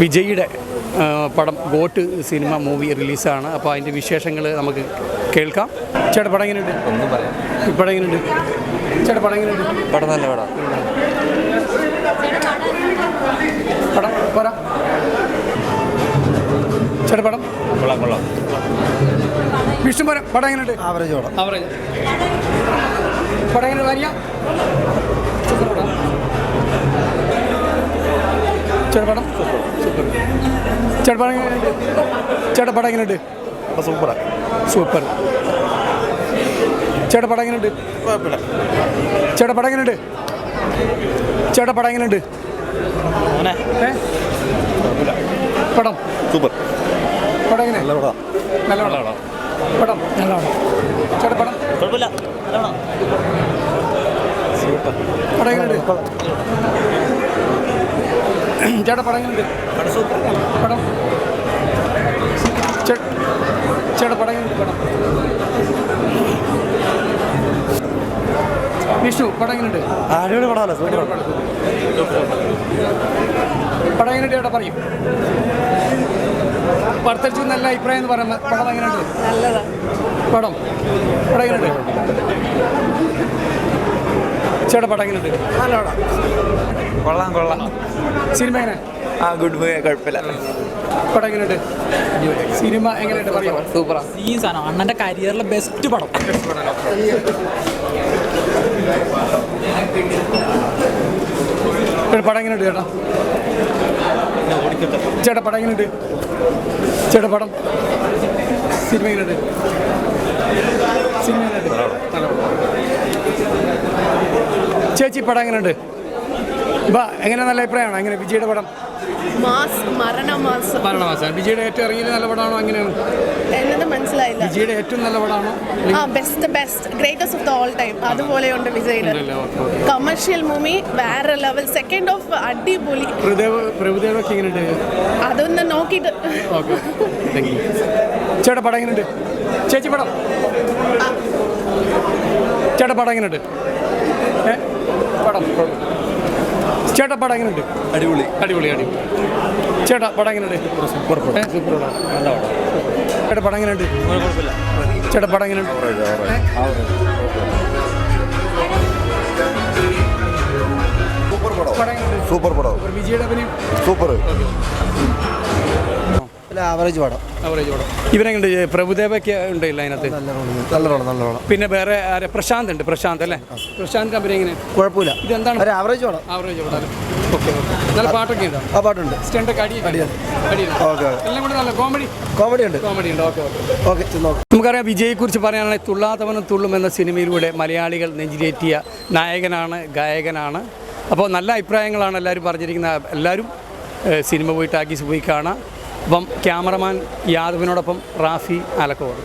വിജയുടെ പടം got cinema movie റിലീസാണ്. അപ്പോൾ അതിന്റെ വിശേഷങ്ങൾ നമുക്ക് കേൾക്കാം. ചേട്ടാ പടം എങ്ങനെയുണ്ട്? ഒന്നും പറയാം. പടം എങ്ങനെയുണ്ട്? ചേട്ടാ പടം എങ്ങനെയുണ്ട്? പടം നല്ല പടം. പടം പറ. ചേട്ടാ പടം? കൊള്ളാം കൊള്ളാം. വിഷ്ണു പോരാ പടം എങ്ങനെയുണ്ട്? ആവറേജ് പടം. ആവറേജ്. പടം എങ്ങനെ വരിക ചേട്ടാ പടം? ചേട്ടാ പടം ചേട്ടാ പടം എങ്ങനെയുണ്ട് സൂപ്പറാ. സൂപ്പർ. ചേട്ടാ പടം എങ്ങനെയുണ്ട് കുഴപ്പമില്ല. ചേട്ടാ പടം എങ്ങനെയുണ്ട് ചേട്ടാ പടം എങ്ങനെയുണ്ട് പടം. സൂപ്പർ. പടം എങ്ങനെ? നല്ല പടം. നല്ല പടം. പടം. നല്ല പടം. ചേട്ടാ പടം. കുഴപ്പമില്ല. പടം. എങ്ങനെയുണ്ട് ചേട്ടാ പടം എങ്ങനെയുണ്ട് പടം ചേട്ടാ പടം എങ്ങനെയുണ്ട് പടം? വിഷ്ണു പടം എങ്ങനെയുണ്ട് അടിപൊളി പടമല്ല സൂപ്പർ പടം. എങ്ങനെയുണ്ട് ചേട്ടാ പറയും. വർത്തരിച്ചു നല്ല അഭിപ്രായം എന്ന് പറയുന്നത് പടം എങ്ങനെയുണ്ട് പടം. പടം എങ്ങനെയുണ്ട് ചേട്ടാ പടം എങ്ങനെയുണ്ട് നല്ല പടം കൊള്ളാം കൊള്ളാം. സിനിമ എങ്ങനെ? ആ ഗുഡ് മൂവി കുഴപ്പമില്ല. പടം എങ്ങനെയുണ്ട് സിനിമ എങ്ങനെയുണ്ട്? പറയാം. സൂപ്പറാ ഈ സാധനം അണ്ണന്റെ കരിയറിലെ ബെസ്റ്റ് പടം. പടം എങ്ങനെയുണ്ട് ചേട്ടാ. ചേട്ടാ പടം എങ്ങനെയുണ്ട് ചേട്ടാ പടം. സിനിമ എങ്ങനെയുണ്ട്? സിനിമ എങ്ങനെയുണ്ട് നല്ല പടം. ചേച്ചി പടം എങ്ങനെയുണ്ട് ഇപ്പം എങ്ങനെ നല്ല അഭിപ്രായമാണ്? എങ്ങനെ വിജയുടെ പടം? മാസ് മരണ മാസം മരണമാസം. വിജയുടെ ഏറ്റവും ഇറങ്ങിയ നല്ല പടമാണോ? എങ്ങനെയാണ്? എന്നത് മനസ്സിലായില്ല. വിജയുടെ ഏറ്റവും നല്ല പടമാണോ? ആ best best greatest of the all time അതുപോലെയുണ്ട് okay. Commercial movie വേറെ ലെവൽ സെക്കൻഡ് ഓഫ് അടിപൊളി. പ്രഭുദേവ് പ്രഭുദേവൊക്കെ എങ്ങനെയുണ്ട് അതൊന്ന് നോക്കിയിട്ട്. ചേട്ടാ പടം എങ്ങനെയുണ്ട് ചേച്ചി പടം. ചേട്ടാ പടം എങ്ങനെയുണ്ട് പടം. ചേട്ടാ പടം എങ്ങനെയുണ്ട് അടിപൊളി. അടിപൊളി അടിപൊളി. ചേട്ടാ പടം എങ്ങനെയുണ്ട് സൂപ്പർ പടം. സൂപ്പർ പടം. നല്ല പടം. ചേട്ടാ പടം എങ്ങനെയുണ്ട് ചേട്ടാ പടം എങ്ങനെയുണ്ട്? സൂപ്പർ പടം. സൂപ്പർ പടം. വിജയുടെ അഭിനയം? സൂപ്പർ. ആവറേജ് പടം. അവറേജ് പടം. ഇവരെങ്ങനെയുണ്ട് പ്രഭുദേവയ്ക്ക് ഉണ്ട് ഇല്ല അതിനകത്ത്? നല്ല പടം നല്ല പടം പിന്നെ വേറെ ആരെ? പ്രശാന്ത് ഉണ്ട് പ്രശാന്ത് അല്ലേ? പ്രശാന്ത് കമ്പനി എങ്ങനെ? കുഴപ്പമില്ല. ഇതെന്താണ്? ആവറേജ് പടം. ആവറേജ് പടം ഓക്കെ നല്ല പാട്ടൊക്കെ ഉണ്ടോ? ആ പാട്ടുണ്ട്. സ്റ്റണ്ടൊക്കെ അടി അടി ഓക്കെ എല്ലാം കൂടെ നല്ല കോമഡി കോമഡി ഉണ്ട്. കോമഡി ഉണ്ട്. ഓക്കെ ഓക്കെ നമുക്കറിയാം വിജയെക്കുറിച്ച് പറയുകയാണെങ്കിൽ തുള്ളാത്തവനും തുള്ളും എന്ന സിനിമയിലൂടെ മലയാളികൾ നെഞ്ചിലേറ്റിയ നായകനാണ് ഗായകനാണ്. അപ്പോൾ നല്ല അഭിപ്രായങ്ങളാണ് എല്ലാവരും പറഞ്ഞിരിക്കുന്നത്. എല്ലാവരും സിനിമ പോയിട്ട് ആക്കി പോയി കാണാം. അപ്പം ക്യാമറമാൻ യാദവിനോടൊപ്പം റാഫി ആലക്കോട്